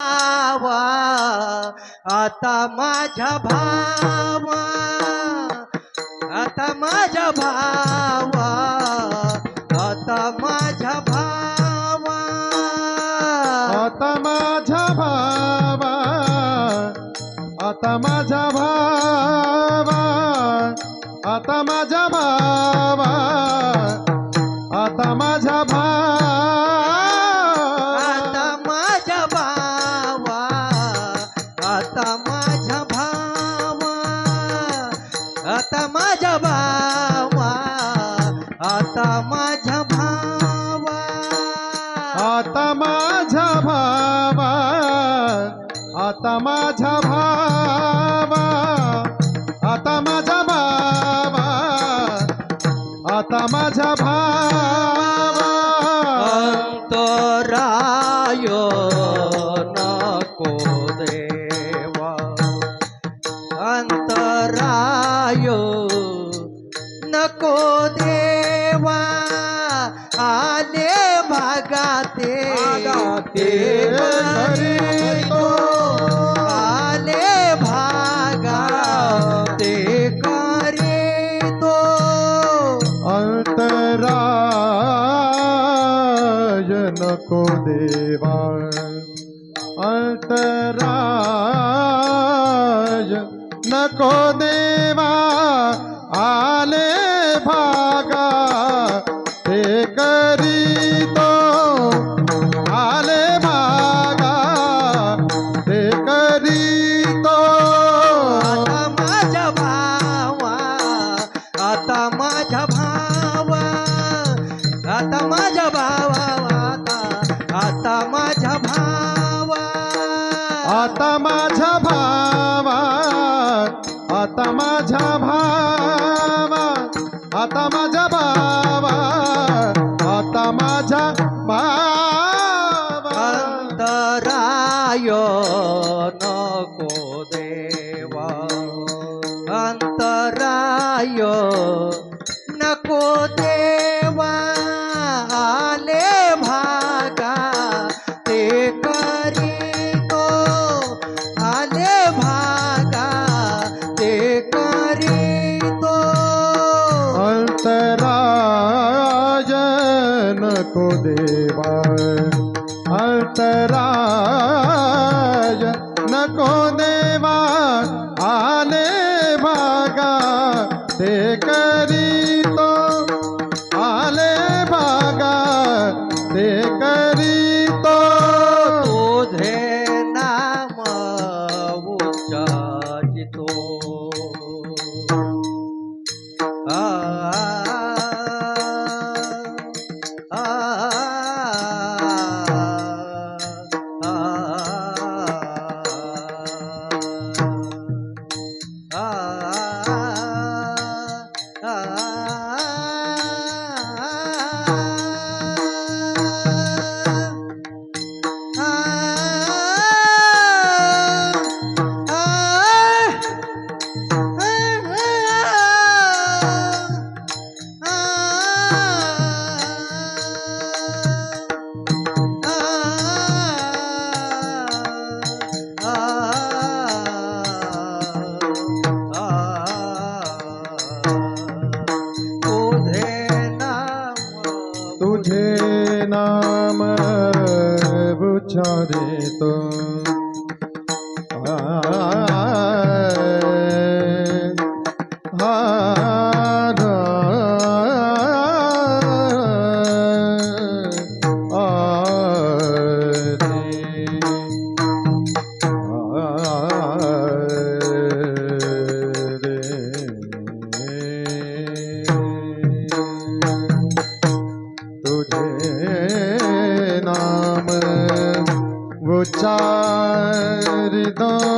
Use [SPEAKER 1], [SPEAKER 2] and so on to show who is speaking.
[SPEAKER 1] भावा आता माझ्या भावा आता माझ्या भावा आता माझ्या भावा.
[SPEAKER 2] आता माझ्या भावा आता माझ्या भावा आता माझ्या भावा आता माझ्या
[SPEAKER 1] माझ्या भावा आता माझ्या भावा आता माझ्या भावा. आता माझ्या भावा
[SPEAKER 2] आता माझ्या भावा आता माझ्या भावा आता माझ्या भावा.
[SPEAKER 1] अंतराय अंतराय नको देवा आले भागाते।
[SPEAKER 2] भागाते तो.
[SPEAKER 1] आले भागाते करे तो।
[SPEAKER 2] अंतराय नको देवा अंतराय नको देवा, आले भागा। ते करीतो आले भागा। ते करीतो
[SPEAKER 1] आता माझ्या भावा, आता माझ्या भावा, आता माझ्या भावा, आता आता माझ्या भावा. అయ్యో నకో
[SPEAKER 2] తే
[SPEAKER 1] amor. ঝরে
[SPEAKER 2] তো हृदय